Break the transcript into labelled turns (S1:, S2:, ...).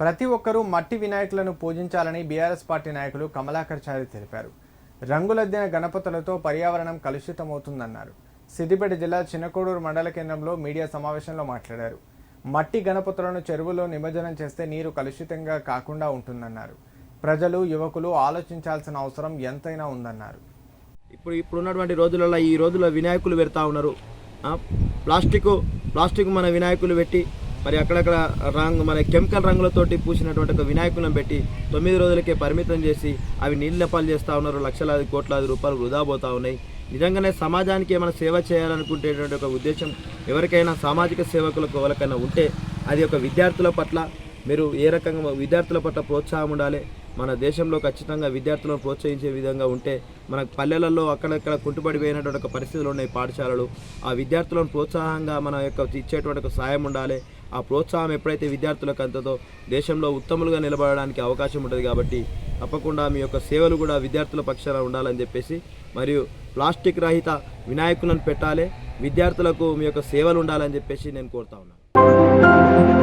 S1: ప్రతి ఒక్కరూ మట్టి వినాయకులను పూజించాలని బీఆర్ఎస్ పార్టీ నాయకులు కమలాకర్ చారి తెలిపారు. రంగులద్దిన గణపతులతో పర్యావరణం కలుషితమవుతుందన్నారు. సిద్దిపేట జిల్లా చిన్నకోడూరు మండల కేంద్రంలో మీడియా సమావేశంలో మాట్లాడారు. మట్టి గణపతులను చెరువులో నిమజ్జనం చేస్తే నీరు కలుషితంగా కాకుండా ఉంటుందన్నారు. ప్రజలు యువకులు ఆలోచించాల్సిన అవసరం ఎంతైనా ఉందన్నారు.
S2: ఇప్పుడు ఇప్పుడున్నటువంటి రోజులలో ఈ రోజుల్లో వినాయకులు పెడతా ఉన్నారు. ప్లాస్టిక్ ప్లాస్టిక్ మన వినాయకులు పెట్టి మరి అక్కడక్కడ రంగు మన కెమికల్ రంగులతోటి పూసినటువంటి ఒక వినాయకులను పెట్టి తొమ్మిది రోజులకే పరిమితం చేసి అవి నీళ్ళ పాలు చేస్తూ ఉన్నారు. లక్షలాది కోట్లాది రూపాయలు వృధా పోతా ఉన్నాయి. నిజంగానే సమాజానికి ఏమైనా సేవ చేయాలనుకుంటేటువంటి ఒక ఉద్దేశం ఎవరికైనా సామాజిక సేవకులకు ఎవరికైనా ఉంటే అది ఒక విద్యార్థుల పట్ల మీరు ఏ రకంగా విద్యార్థుల పట్ల ప్రోత్సాహం ఉండాలి? మన దేశంలో ఖచ్చితంగా విద్యార్థులను ప్రోత్సహించే విధంగా ఉంటే మన పల్లెలలో అక్కడక్కడ కుంటుపడిపోయినటువంటి ఒక పరిస్థితులు ఉన్నాయి పాఠశాలలు. ఆ విద్యార్థులను ప్రోత్సాహంగా మన యొక్క ఇచ్చేటువంటి ఒక సాయం ఉండాలి. ఆ ప్రోత్సాహం ఎప్పుడైతే విద్యార్థులకు అంతతో దేశంలో ఉత్తములుగా నిలబడడానికి అవకాశం ఉంటుంది కాబట్టి తప్పకుండా మీ యొక్క సేవలు కూడా విద్యార్థుల పక్షాన ఉండాలని చెప్పేసి మరియు ప్లాస్టిక్ రహిత వినాయకులను పెట్టాలి. విద్యార్థులకు మీ యొక్క సేవలు ఉండాలని చెప్పేసి నేను కోరుతా ఉన్నాను.